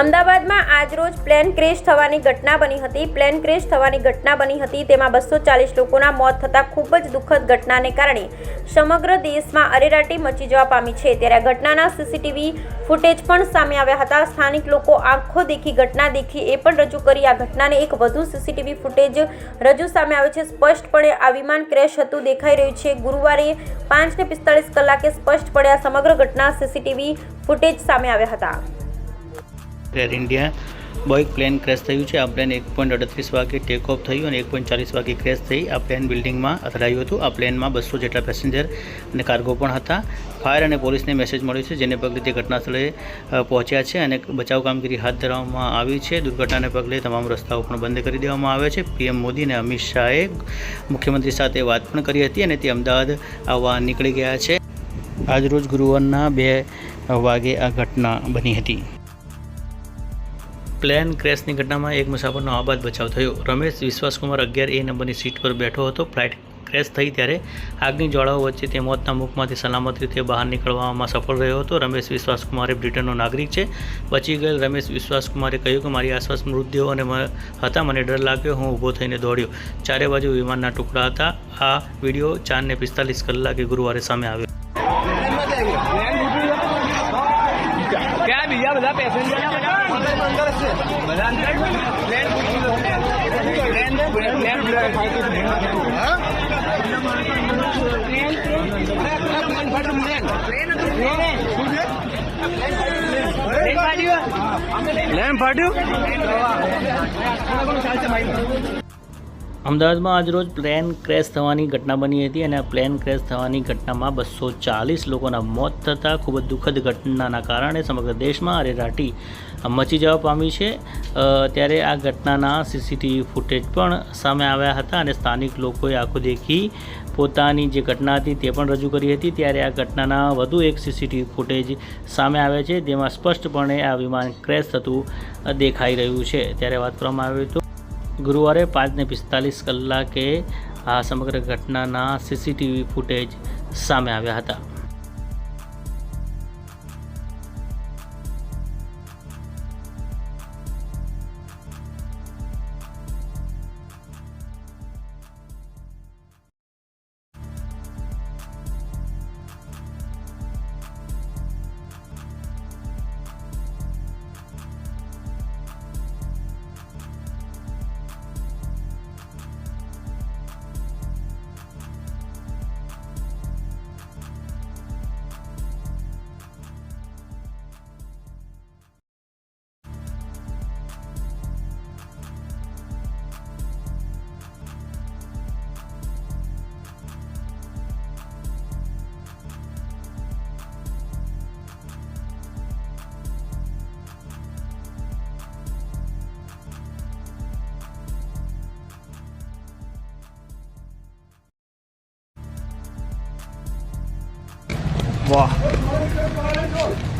અમદાવાદમાં આજરોજ plane crash થવાની ઘટના બની હતી. પ્લેન ક્રેશ થવાની ઘટના બની હતી. તેમાં બસો ચાલીસ લોકોના મોત થતાં ખૂબ જ દુઃખદ ઘટનાને કારણે સમગ્ર દેશમાં અરેરાટી મચી જવા પામી છે. ત્યારે આ ઘટનાના સીસીટીવી ફૂટેજ પણ સામે આવ્યા હતા. સ્થાનિક લોકો આંખો દેખી ઘટના દેખી એ પણ રજૂ કરી. આ ઘટનાને એક વધુ સીસીટીવી ફૂટેજ રજૂ સામે આવ્યો છે. સ્પષ્ટપણે આ વિમાન ક્રેશ હતું દેખાઈ રહ્યું છે. ગુરુવારે પાંચ ને પિસ્તાળીસ કલાકે સ્પષ્ટપણે આ સમગ્ર ઘટના સીસીટીવી ફૂટેજ સામે આવ્યા હતા. એર ઇન્ડિયા બોય પ્લેન ક્રેશ થયું છે. આ પ્લેન એક પોઈન્ટ અડત્રીસ વાગે ટેક ઓફ થયું અને એક પોઈન્ટ ચાલીસ વાગે ક્રેશ થઈ. આ પ્લેન બિલ્ડિંગમાં અથડાયું હતું. આ પ્લેનમાં બસો જેટલા પેસેન્જર અને કાર્ગો પણ હતા. ફાયર અને પોલીસને મેસેજ મળ્યો છે. જેને પગલે તે ઘટના સ્થળે પહોંચ્યા છે અને બચાવ કામગીરી હાથ ધરવામાં આવી છે. દુર્ઘટનાને પગલે તમામ રસ્તાઓ પણ બંધ કરી દેવામાં આવ્યા છે. પીએમ મોદી અને અમિત શાહે મુખ્યમંત્રી સાથે વાત પણ કરી હતી અને તે અમદાવાદ આવવા નીકળી ગયા છે. આજરોજ ગુરુવારના બે વાગે આ ઘટના બની હતી. પ્લેન ક્રેશની ઘટનામાં એક મુસાફરનો આબાદ બચાવ થયો. રમેશ વિશ્વાસકુમાર અગિયાર એ નંબરની સીટ પર બેઠો હતો. ફ્લાઇટ ક્રેશ થઈ ત્યારે આગની જ્વાળાઓ વચ્ચે તે મોતના મુખમાંથી સલામત રીતે બહાર નીકળવામાં સફળ રહ્યો હતો. રમેશ વિશ્વાસકુમારે બ્રિટનનો નાગરિક છે. બચી ગયેલ રમેશ વિશ્વાસકુમારે કહ્યું કે, મારી આસપાસ મૃતદેહો અને હતા. મને ડર લાગ્યો. હું ઊભો થઈને દોડ્યો. ચારે બાજુ વિમાનના ટુકડા હતા. આ વીડિયો ચારને પિસ્તાલીસ કલાકે ગુરુવારે સામે આવ્યો. ક્યાં બીજા બધા પેસેન્જર? પ્લેન ફાટ્યું અમદાવાદમાં આજરોજ પ્લેન ક્રેશ થવાની ઘટના બની હતી અને આ પ્લેન ક્રેશ થવાની ઘટનામાં બસો ચાલીસ લોકોના મોત થતાં ખૂબ જ દુઃખદ ઘટનાના કારણે સમગ્ર દેશમાં અરેરાટી મચી જવા પામી છે. ત્યારે આ ઘટનાના સીસીટીવી ફૂટેજ પણ સામે આવ્યા હતા અને સ્થાનિક લોકોએ આખો દેખી પોતાની જે ઘટના હતી તે પણ રજૂ કરી હતી. ત્યારે આ ઘટનાના વધુ એક સીસીટીવી ફૂટેજ સામે આવે છે. જેમાં સ્પષ્ટપણે આ વિમાન ક્રેશ થતું દેખાઈ રહ્યું છે. ત્યારે વાત કરવામાં આવી તો ગુરુવારે પાંચને પિસ્તાલીસ કલાકે આ સમગ્ર ઘટનાના સીસીટીવી ફૂટેજ સામે આવ્યા હતા. વાહ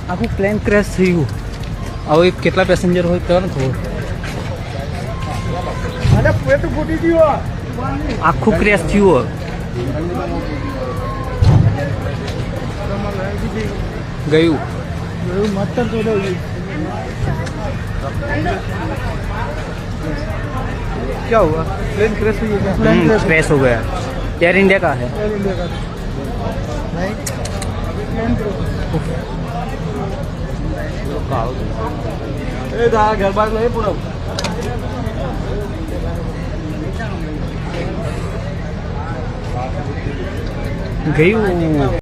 આખું પ્લેન ક્રેશ થયું હવે કેટલા પેસેન્જર હોય તો ને ખબર આખું ક્રેશ થયું હવે ગયું क्या हुआ प्लेन क्रैश हुई है क्या हम्म, क्रैश हो गया एयर इंडिया का है एयर इंडिया का नहीं એ તારા ઘર બાર નહીં પૂરો ગયું